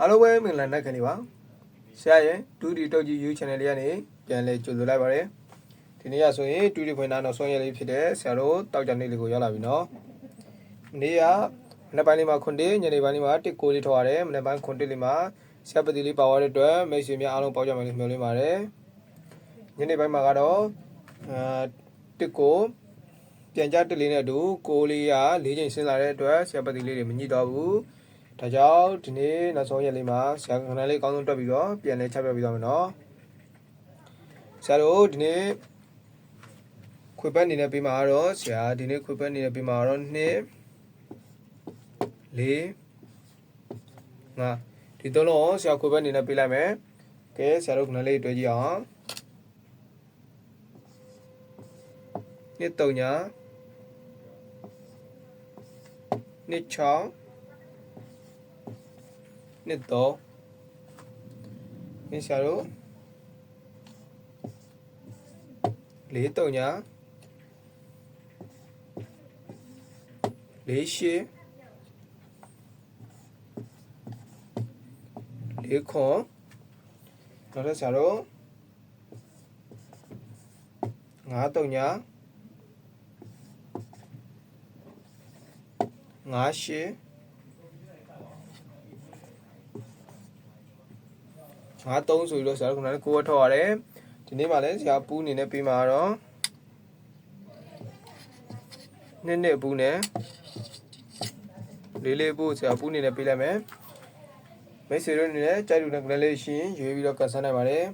အားလုံးပဲမင်္ဂလာနက်ခဏီပါဆရာရဲ့2 D တုတ်ကြီး YouTube channel လေးကနေပြန်လဲကြိုဆိုလိုက်ပါရစေဒီနေ့ကဆိုရင်2 D ခွင့်နာနောက်ဆုံးရက်လေးဖြစ်တဲ့ဆရာတို့တောက်ကြနေ့လေးကိုရောက်လာပြီနော်ဒီနေ့ကမနေ့ပိုင်းလေးမှာခွန်တေးညနေပိုင်းလေးမှာတစ်ကိုလေးထောက်ရတယ်မနေ့ပိုင်းခွန်တေးလေးမှာဆရာပတိလေးပါသွားတဲ့အတွက်မိတ်ဆွေများအားလုံးပေါက်ကြမယ်လို့မျှော်လင့်ပါတယ်ညနေပိုင်းမှာကတော့အာတစ်ကိုပြန်ကြတစ်လေးနဲ့အတူကိုလေးက၄ချိန်ဆင်းလာတဲ့အတွက်ဆရာပတိလေးတွေမညှိတော့ဘူး ဒါကြောင့်ဒီနေ့နောက်ဆုံးရက်လေးမှာဆရာကဏ္ဍလေးအကောင်းဆုံးတွက်ပြီးတော့ပြန်လဲချပြပေးသွားမယ်နော်ဆရာတို့ဒီနေ့ခွေပတ်အနေနဲ့ပြီးမှာတော့ဆရာဒီနေ့ခွေပတ်အနေနဲ့ပြီးမှာတော့2 4 5ဒီသုံးလုံးဆရာခွေပတ်အနေနဲ့ပြီးလိုက်မယ်ကဲဆရာတို့ကဏ္ဍလေးတွေ့ကြည့်အောင်နှစ်3ညာနှစ်6 နှစ်တော့ဒီဆရာတို့လေးတုံညာလေးရှိလေးခွန်နောက်ထပ်ဆရာတို့ငါးတုံညာငါးရှိငါ 3ဆိုပြီးတော့ဆရာတို့ကလည်းကိုယ်ဝတ်ထောက်ရတယ်ဒီနေ့မှလည်းဆရာပူးအနေနဲ့ပြီးမှာတော့နှစ်နှစ်ပူးနဲ့လေးလေးပူးဆရာပူးအနေနဲ့ပြီးလိုက်မယ်မိတ်ဆွေတို့အနေနဲ့ကြိုက်လို့တဲ့ကလေးရှိရင်ရွေးပြီးတော့ကတ်ဆန်းနိုင်ပါတယ်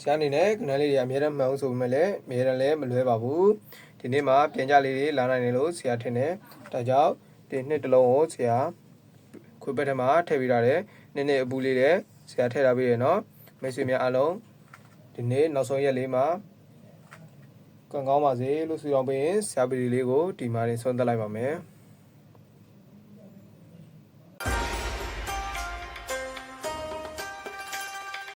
ဆရာအနေနဲ့ကနလေးတွေအများနဲ့မှန်အောင်ဆိုပေမဲ့လည်းအများနဲ့လည်းမလွဲပါဘူးဒီနေ့မှပြန်ကြလေးတွေလာနိုင်တယ်လို့ဆရာထင်တယ်ဒါကြောင့်ဒီနှစ်တစ်လုံးကိုဆရာ ခွေဘက်ထဲမှာထည့်ပေးထားတယ်နည်းနည်းအပူလေးတဲ့ဆရာထည့်ထားပေးရနော်မိတ်ဆွေများအားလုံးဒီနေ့နောက်ဆုံးရက်လေးမှာကံကောင်းပါစေလို့ဆုတောင်းပေးရင်ဆရာပီလေးကိုဒီမှာနေဆုံးသက်လိုက်ပါမယ်